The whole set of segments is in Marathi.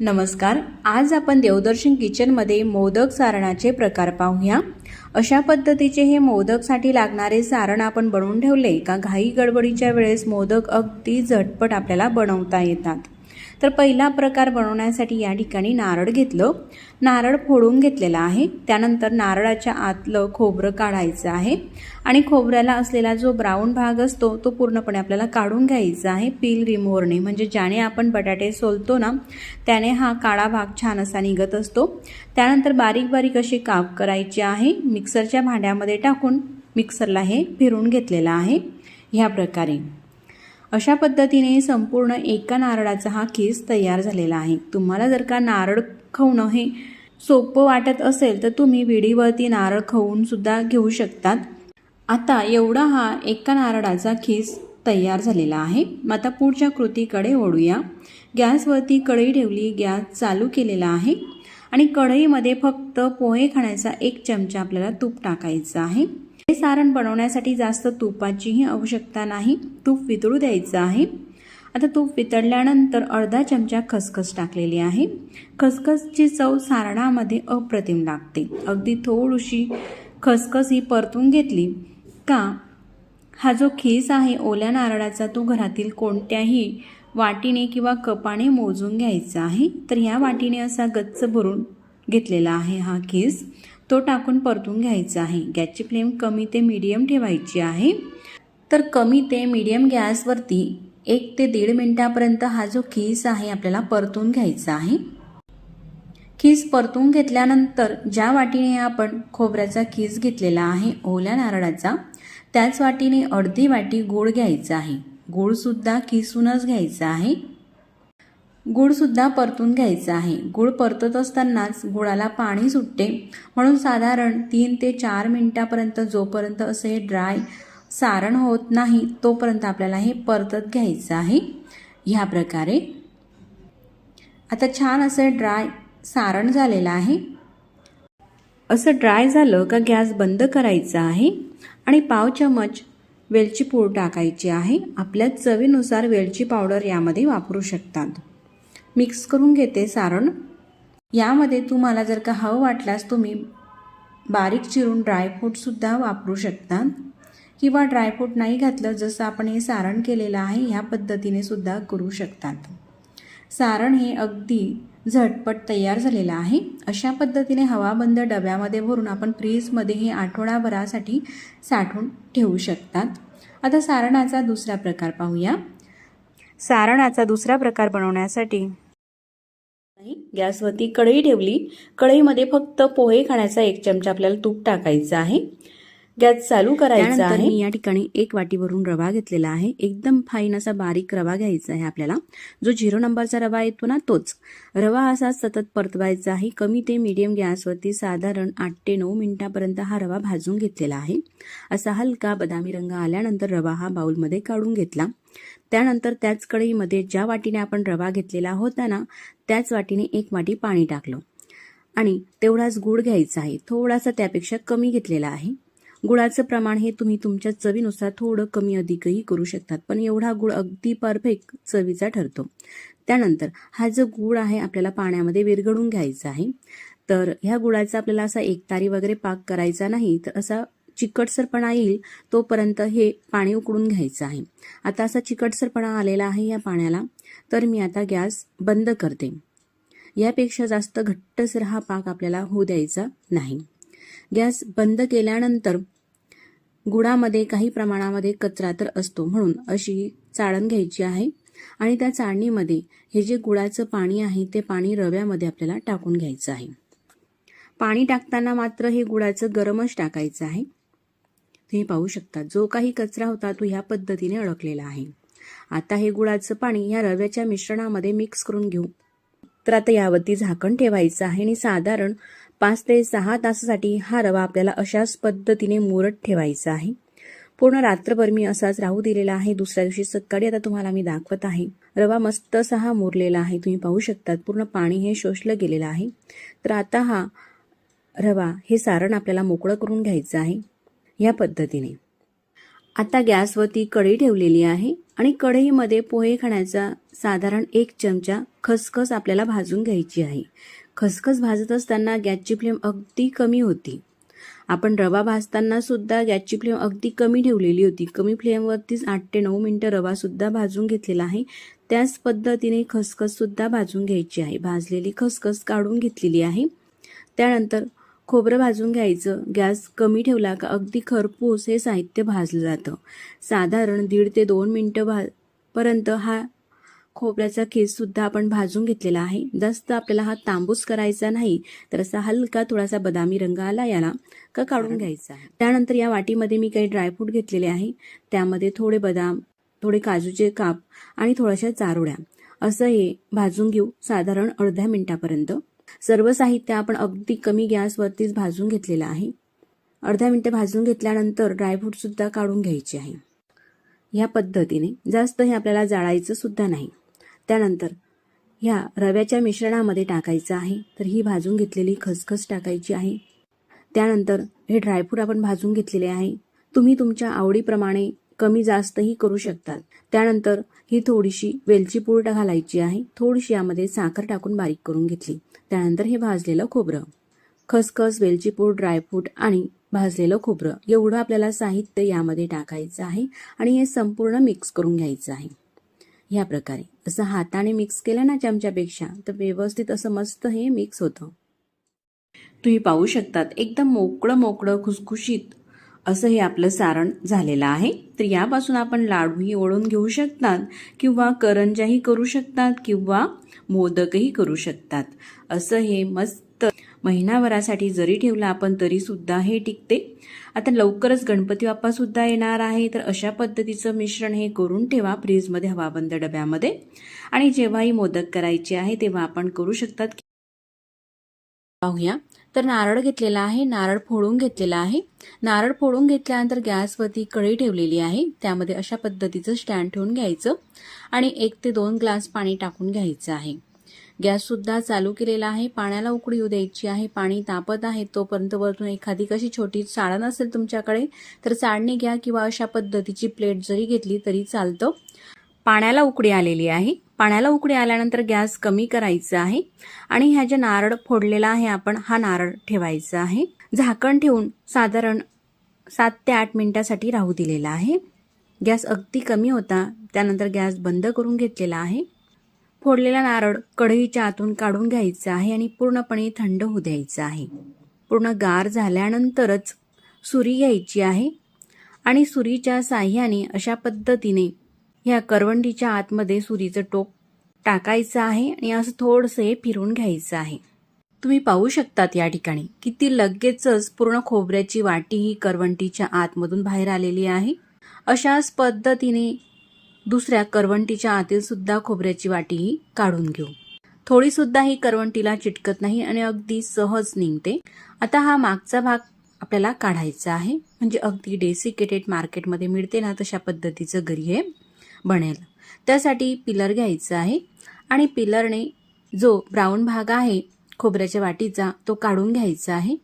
नमस्कार. आज आपण देवदर्शन किचनमध्ये मोदक सारणाचे प्रकार पाहूया. अशा पद्धतीचे हे मोदकसाठी लागणारे सारण आपण बनवून ठेवले का घाई गडबडीच्या वेळेस मोदक अगदी झटपट आपल्याला बनवता येतात. तर पहिला प्रकार बनवण्यासाठी या ठिकाणी नारळ घेतलं. नारळ फोडून घेतलेला आहे. त्यानंतर नारळाच्या आतलं खोबरं काढायचं आहे. आणि खोबऱ्याला असलेला जो ब्राऊन भाग असतो तो पूर्णपणे आपल्याला काढून घ्यायचा आहे. पील रिमोरने म्हणजे ज्याने आपण बटाटे सोलतो ना त्याने हा काळा भाग छान असा निघत असतो. त्यानंतर बारीक बारीक असे काप करायची आहे. मिक्सरच्या भांड्यामध्ये टाकून मिक्सरला हे फिरून घेतलेलं आहे. ह्या प्रकारे. अशा पद्धतीने संपूर्ण एका नारळाचा हा केस तयार झालेला आहे. तुम्हाला जर का नारळ खवणं हे सोपं वाटत असेल तर तुम्ही विडीवरती नारळ खवून सुद्धा घेऊ शकतात. आता एवढा हा एका नारळाचा खीस तयार झालेला आहे. मग आता पुढच्या कृतीकडे ओढूया गॅसवरती कढई ठेवली गॅस चालू केलेला आहे. आणि कढईमध्ये फक्त पोहे खाण्याचा एक चमचा आपल्याला तूप टाकायचं आहे. हे सारण बनवण्यासाठी जास्त तुपाचीही आवश्यकता नाही. तूप वितळू द्यायचं आहे. आता तूप वितळल्यानंतर अर्धा चमचा खसखस टाकलेली आहे. खसखसची चव सारणामध्ये अप्रतिम लागते. अगदी थोडीशी खसखस ही परतून घेतली का हा जो खीस आहे ओल्या नारळाचा तो घरातील कोणत्याही वाटीने किंवा कपाने मोजून घ्यायचा आहे. तर ह्या वाटीने असा गच्च भरून घेतलेला आहे हा खीस. तो टाकून परतून घ्यायचा आहे. गॅसची फ्लेम कमी ते मीडियम ठेवायची आहे. तर कमी ते मीडियम गॅसवरती एक ते दीड मिनटापर्यंत हा जो खीस आहे आपल्याला परतून घ्यायचा आहे. खीस परतून घेतल्यानंतर ज्या वाटीने आपण खोबऱ्याचा खीस घेतलेला आहे ओल्या नारळाचा त्याच वाटीने अर्धी वाटी गूळ घ्यायचा आहे. गूळसुद्धा किसूनच घ्यायचा आहे. गुळसुद्धा परतून घ्यायचा आहे. गूळ परतत असतानाच गुळाला पाणी सुटते. म्हणून साधारण तीन ते चार मिनटापर्यंत जोपर्यंत असं हे ड्राय सारण होत नाही तोपर्यंत आपल्याला हे परतत घ्यायचं आहे. ह्या प्रकारे. आता छान असं ड्राय सारण झालेलं आहे. असं ड्राय झालं का गॅस बंद करायचा आहे आणि पाव चमच वेलची पूड टाकायची आहे. आपल्या चवीनुसार वेलची पावडर यामध्ये वापरू शकतात. मिक्स करून घेते सारण. यामध्ये तुम्हाला जर का हवं वाटल्यास तुम्ही बारीक चिरून ड्रायफ्रूटसुद्धा वापरू शकता. किंवा ड्रायफ्रूट नाही घातलं जसं आपण हे सारण केलेलं आहे ह्या पद्धतीने सुद्धा करू शकतात. सारण हे अगदी झटपट तयार झालेलं आहे. अशा पद्धतीने हवाबंद डब्यामध्ये भरून आपण फ्रीजमध्ये हे आठवडाभरासाठी साठवून ठेवू शकतात. आता सारणाचा दुसरा प्रकार पाहूया. सारणाचा दुसरा प्रकार बनवण्यासाठी. गॅसवरती कढई ठेवली. कढईमध्ये फक्त पोहे खाण्याचा एक चमचा आपल्याला तूप टाकायचं आहे. गॅस चालू करायचा आहे. मी या ठिकाणी एक वाटीवरून रवा घेतलेला आहे. एकदम फाईन असा बारीक रवा घ्यायचा आहे आपल्याला. जो झिरो नंबरचा रवा येतो ना तोच. रवा असा सतत परतवायचा आहे. कमी ते मीडियम गॅसवरती साधारण आठ ते नऊ मिनिटापर्यंत हा रवा भाजून घेतलेला आहे. असा हलका बदामी रंग आल्यानंतर रवा हा बाउलमध्ये काढून घेतला. त्यानंतर त्याच कढईमध्ये ज्या वाटीने आपण रवा घेतलेला होता ना त्याच वाटीने एक वाटी पाणी टाकलं. आणि तेवढाच गूळ घ्यायचा आहे. थोडासा त्यापेक्षा कमी घेतलेला आहे. गुळाचं प्रमाण हे तुम्ही तुमच्या चवीनुसार थोडं कमी अधिकही करू शकतात पण एवढा गुळ अगदी परफेक्ट चवीचा ठरतो. त्यानंतर हा जो गुळ आहे आपल्याला पाण्यामध्ये विरघळून घ्यायचा आहे. तर ह्या गुळाचा आपल्याला असा एकतारी वगैरे पाक करायचा नाही तर असा चिकटसरपणा येईल तोपर्यंत हे पाणी उकळून घ्यायचं आहे. आता असा चिकटसरपणा आलेला आहे या पाण्याला तर मी आता गॅस बंद करते. यापेक्षा जास्त घट्टसर हा पाक आपल्याला होऊ द्यायचा नाही. गॅस बंद केल्यानंतर गुळामध्ये काही प्रमाणामध्ये कचरा तर असतो म्हणून अशी चाळण घ्यायची आहे. आणि त्या चाळणीमध्ये हे जे गुळाचं पाणी आहे ते पाणी रव्यामध्ये आपल्याला टाकून घ्यायचं आहे. पाणी टाकताना मात्र हे गुळाचं गरमच टाकायचं आहे. तुम्ही पाहू शकता जो काही कचरा होता तो ह्या पद्धतीने अडकलेला आहे. आता हे गुळाचं पाणी ह्या रव्याच्या मिश्रणामध्ये मिक्स करून घेऊ. तर आता यावरती झाकण ठेवायचं आहे आणि साधारण पाच ते सहा तासासाठी हा रवा आपल्याला अशाच पद्धतीने मुरत ठेवायचा आहे. पूर्ण रात्रभर मी असाच राहू दिलेला आहे. दुसऱ्या दिवशी सकाळी आता तुम्हाला मी दाखवत आहे. रवा मस्त सहा हा मुरलेला आहे. तुम्ही पाहू शकतात. पूर्ण पाणी हे शोषलं गेलेलं आहे. तर आता हा रवा हे सारण आपल्याला मोकळं करून घ्यायचं आहे. या पद्धतीने. आता गॅसवरती कढई ठेवलेली आहे आणि कढईमध्ये पोहे खाण्याचा साधारण एक चमचा खसखस आपल्याला भाजून घ्यायची आहे. खसखस भाजत असताना गॅसची फ्लेम अगदी कमी होती. आपण रवा भाजताना सुद्धा गॅसची फ्लेम अगदी कमी ठेवलेली होती. कमी फ्लेमवरतीच आठ ते नऊ मिनटं रवासुद्धा भाजून घेतलेला आहे. त्याच पद्धतीने खसखससुद्धा भाजून घ्यायची आहे. भाजलेली खसखस काढून घेतलेली आहे. त्यानंतर खोबरं भाजून घ्यायचं. गॅस कमी ठेवला का अगदी खरपूस हे साहित्य भाजलं जातं. साधारण दीड ते दोन मिनटं भा पर्यंत हा खोबऱ्याचा खीससुद्धा आपण भाजून घेतलेला आहे. जास्त आपल्याला हा तांबूस करायचा नाही तर असा हलका थोडासा बदामी रंग आला याला का काढून घ्यायचा आहे. त्यानंतर या वाटीमध्ये मी काही ड्रायफ्रूट घेतलेले आहे. त्यामध्ये थोडे बदाम थोडे काजूचे काप आणि थोड्याशा चारोळ्या. असं हे भाजून घेऊ साधारण अर्ध्या मिनिटापर्यंत. सर्व साहित्य आपण अगदी कमी गॅसवरतीच भाजून घेतलेलं आहे. अर्ध्या मिनिटं भाजून घेतल्यानंतर ड्रायफ्रूट सुद्धा काढून घ्यायचे आहे. ह्या पद्धतीने जास्त हे आपल्याला जाळायचं सुद्धा नाही. त्यानंतर ह्या रव्याच्या मिश्रणामध्ये टाकायचं आहे. तर ही भाजून घेतलेली खसखस टाकायची आहे. त्यानंतर हे ड्रायफ्रूट आपण भाजून घेतलेले आहे. तुम्ही तुमच्या आवडीप्रमाणे कमी जास्तही करू शकतात. त्यानंतर ही थोडीशी वेलची पूड घालायची आहे. थोडीशी यामध्ये साखर टाकून बारीक करून घेतली. त्यानंतर हे भाजलेलं खोबरं. खसखस वेलची पूड ड्रायफ्रूट आणि भाजलेलं खोबरं एवढं आपल्याला साहित्य यामध्ये टाकायचं आहे आणि हे संपूर्ण मिक्स करून घ्यायचं आहे. ह्या प्रकारे. असं हाताने मिक्स केलं ना चमच्यापेक्षा तर व्यवस्थित असं मस्त हे मिक्स होतं. तुम्ही पाहू शकतात एकदम मोकळं मोकळं खुसखुशीत असं हे आपलं सारण झालेलं आहे. तर यापासून आपण लाडूही ओढून घेऊ शकतात किंवा करंजाही करू शकतात किंवा मोदकही करू शकतात. असं हे मस्त महिनाभरासाठी जरी ठेवलं आपण तरी सुद्धा हे टिकते. आता लवकरच गणपती बाप्पा सुद्धा येणार आहे तर अशा पद्धतीचं मिश्रण हे करून ठेवा फ्रीजमध्ये हवाबंद डब्यामध्ये. आणि जेव्हाही मोदक करायचे आहे तेव्हा आपण करू शकतात. पाहूया. तर नारळ घेतलेला आहे नारळ फोडून घेतलेला आहे. नारळ फोडून घेतल्यानंतर गॅसवरती कढई ठेवलेली आहे. त्यामध्ये अशा पद्धतीचं स्टँड ठेवून घ्यायचं. आणि एक ते दोन ग्लास पाणी टाकून घ्यायचं आहे. गॅससुद्धा चालू केलेला आहे पाण्याला उकळी येऊ द्यायची आहे पाणी तापत आहे तोपर्यंत वरतून एखादी कशी छोटी चाळण असेल तुमच्याकडे तर चाळणी घ्या किंवा अशा पद्धतीची प्लेट जरी घेतली तरी चालतं. पाण्याला उकडी आलेली आहे. पाण्याला उकडी आल्यानंतर गॅस कमी करायचा आहे आणि ह्या ज्या नारळ फोडलेला आहे आपण हा नारळ ठेवायचा आहे. झाकण ठेवून साधारण सात ते आठ मिनिटासाठी राहू दिलेला आहे. गॅस अगदी कमी होता त्यानंतर गॅस बंद करून घेतलेला आहे. फोडलेला नारळ कढईच्या आतून काढून घ्यायचा आहे आणि पूर्णपणे थंड होऊ द्यायचा आहे. पूर्ण गार झाल्यानंतरच सुरी घ्यायची आहे आणि सुरीच्या साह्याने अशा पद्धतीने ह्या करवंडीच्या आतमध्ये सुरीचं टोक टाकायचं आहे आणि असं थोडंसं हे घ्यायचं आहे. तुम्ही पाहू शकतात या ठिकाणी किती लगेचच पूर्ण खोबऱ्याची वाटी ही करवंटीच्या आतमधून बाहेर आलेली आहे. अशाच पद्धतीने दुसऱ्या करवंटीच्या आतील सुद्धा खोबऱ्याची वाटीही काढून घेऊ. थोडी सुद्धा ही करवंटीला चिटकत नाही आणि अगदी सहज निघते. आता हा मागचा भाग आपल्याला काढायचा आहे. म्हणजे अगदी डेसिकेटेड मार्केटमध्ये मिळते ना तशा पद्धतीचं घरी हे बनेल. त्यासाठी पिलर घ्यायचा आहे आणि पिलरने जो ब्राऊन भाग आहे खोबऱ्याच्या वाटीचा तो काढून घ्यायचा आहे.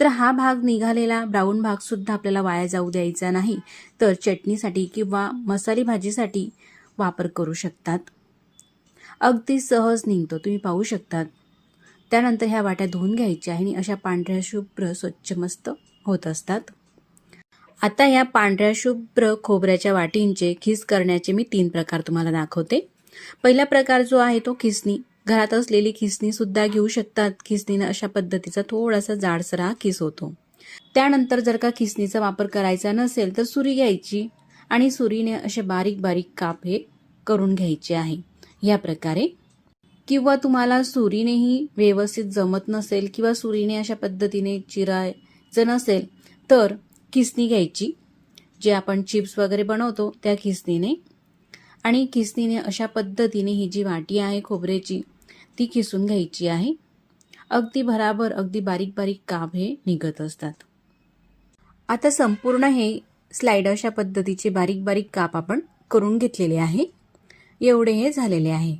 तर हा भाग निघालेला ब्राऊन भाग सुद्धा आपल्याला वाया जाऊ द्यायचा नाही. तर चटणीसाठी किंवा मसाली भाजीसाठी वापर करू शकतात. अगदी सहज निघतो तुम्ही पाहू शकतात. त्यानंतर ह्या वाट्या धुवून घ्यायच्या आहे आणि अशा पांढऱ्या शुभ्र स्वच्छ मस्त होत असतात. आता या पांढऱ्या शुभ्र खोबऱ्याच्या वाटींचे खिस करण्याचे मी तीन प्रकार तुम्हाला दाखवते. पहिला प्रकार जो आहे तो खिसणी. घरात असलेली खिसणी सुद्धा घेऊ शकतात. खिसणीनं अशा पद्धतीचा थोडासा जाडसरा खिस होतो. त्यानंतर जर का खिसणीचा वापर करायचा नसेल तर सुरी घ्यायची आणि सुरीने असे बारीक बारीक काप हे करून घ्यायचे आहे. या प्रकारे. किंवा तुम्हाला सुरीनेही व्यवस्थित जमत नसेल किंवा सुरीने अशा पद्धतीने चिरायचं नसेल तर खिसणी घ्यायची. जे आपण चिप्स वगैरे बनवतो त्या खिसणीने. आणि खिसणीने अशा पद्धतीने ही जी वाटी आहे खोबऱ्याची ती खिसून घ्यायची आहे. अगदी भराभर अगदी बारीक बारीक काप हे निघत असतात. आता संपूर्ण हे स्लाइड अशा पद्धतीचे बारीक बारीक काप आपण करून घेतलेले आहे. एवढे हे झालेले आहे.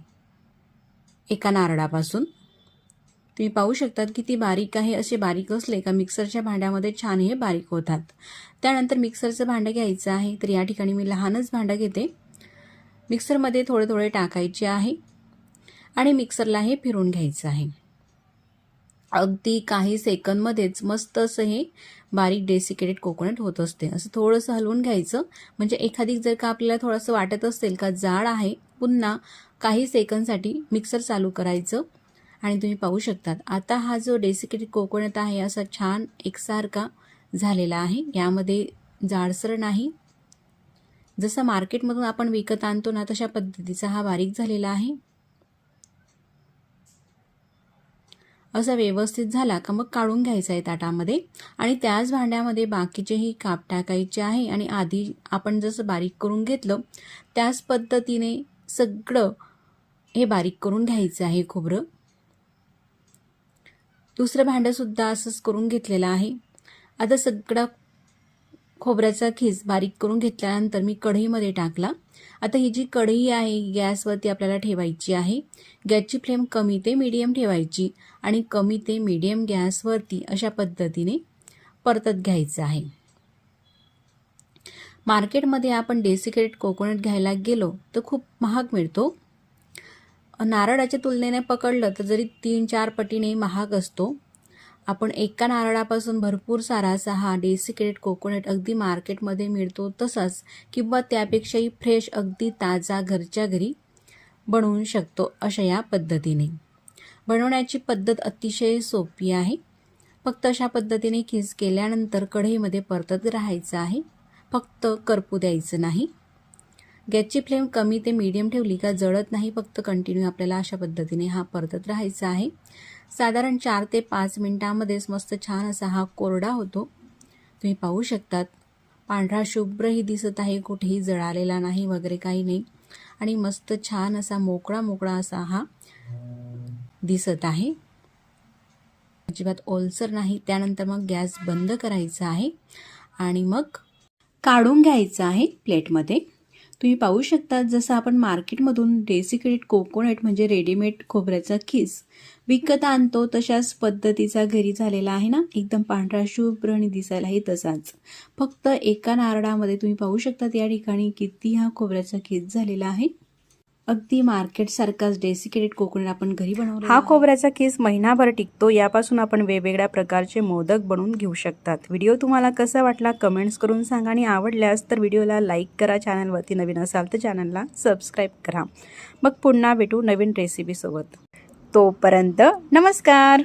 एका नारळापासून. तुम्ही पाहू शकतात की ती बारीक आहे असे बारीक असले का मिक्सरच्या भांड्यामध्ये छान हे बारीक होतात. त्यानंतर मिक्सरचं भांडं घ्यायचं आहे तर या ठिकाणी मी लहानच भांडं घेते. मिक्सरमध्ये थोडे थोडे टाकायचे आहे. आणि मिक्सरला हे फिरून घ्यायचं आहे. अगदी काही सेकंदमध्येच मस्त असं हे बारीक डेसिकेटेड कोकोनट होत असते. असं थोडंसं हलवून घ्यायचं. म्हणजे एखादी जर का आपल्याला थोडंसं वाटत असेल का जाड आहे पुन्हा काही सेकंदसाठी मिक्सर चालू करायचं. आणि तुम्ही पाहू शकतात आता हा जो डेसिकेटेड कोकोनट आहे असा छान एकसारखा झालेला आहे. यामध्ये जाडसर नाही. जसं मार्केटमधून आपण विकत आणतो ना तशा पद्धतीचा हा बारीक झालेला आहे. असा व्यवस्थित झाला का मग काढून घ्यायचा आहे ताटामध्ये. आणि त्याच भांड्यामध्ये बाकीचेही काप टाकायचे आहे. आणि आधी आपण जसं बारीक करून घेतलं त्याच पद्धतीने सगळं हे बारीक करून घ्यायचं आहे खोबरं. दुसरं भांडंसुद्धा असंच करून घेतलेलं आहे. आता सगळा खोबऱ्याचा खीस बारीक करून घेतल्यानंतर मी कढईमध्ये टाकला. आता ही जी कढई आहे गॅसवरती आपल्याला ठेवायची आहे गॅसची फ्लेम कमी ते मीडियम ठेवायची आणि कमी ते मीडियम गॅसवरती अशा पद्धतीने परतत घ्यायचं आहे. मार्केटमध्ये आपण डेसिकेट कोकोनट घ्यायला गेलो तर खूप महाग मिळतो. नारळाच्या तुलनेने पकडलं तर जरी तीन चार पटीने महाग असतो आपण एका नारळापासून भरपूर सारा असा हा डेसिकेटेड कोकोनट अगदी मार्केटमध्ये मिळतो तसाच किंवा त्यापेक्षाही फ्रेश अगदी ताजा घरच्या घरी बनवू शकतो अशा या पद्धतीने. बनवण्याची पद्धत अतिशय सोपी आहे. फक्त अशा पद्धतीने किस केल्यानंतर कढईमध्ये परतत राहायचं आहे. फक्त करपू द्यायचं नाही. गॅसची फ्लेम कमी ते मीडियम ठेवली का जळत नाही फक्त कंटिन्यू आपल्याला अशा पद्धतीने हा परतत राहायचा आहे. साधारण चार ते पाच मिनटामध्येच मस्त छान असा हा कोरडा होतो. तुम्ही पाहू शकतात. पांढरा शुभ्रही दिसत आहे कुठेही जळालेला नाही वगैरे काही नाही. आणि मस्त छान असा मोकळा मोकळा असा हा दिसत आहे. अजिबात ओलसर नाही. त्यानंतर मग गॅस बंद करायचा आहे. आणि मग काढून घ्यायचं आहे प्लेटमध्ये. तुम्ही पाहू शकता जसं आपण मार्केटमधून डेसिकेटेड कोकोनट म्हणजे रेडीमेड खोबऱ्याचा खीस विकत आणतो तशाच पद्धतीचा घरी झालेला आहे ना? एकदम पांढरा शुभ्र आणि दिसायलाही तसाच. फक्त एका नारळामध्ये तुम्ही पाहू शकता या ठिकाणी किती हा खोबऱ्याचा खीस झालेला आहे. अगदी मार्केट सारखाच डेसिकेटेड कोकोनट आपण घरी बनवला हा खोबऱ्याचा केस महिनाभर टिकतो यापासून आपण वेगवेगळ्या प्रकारचे मोदक बनवून घेऊ शकतात. व्हिडिओ तुम्हाला कसा वाटला कमेंट्स करून सांगा आणि आवडल्यास तर व्हिडिओला लाईक करा चॅनलवरती नवीन असाल तर चॅनलला सबस्क्राईब करा. मग पुन्हा भेटू नवीन रेसिपीसोबत तोपर्यंत नमस्कार!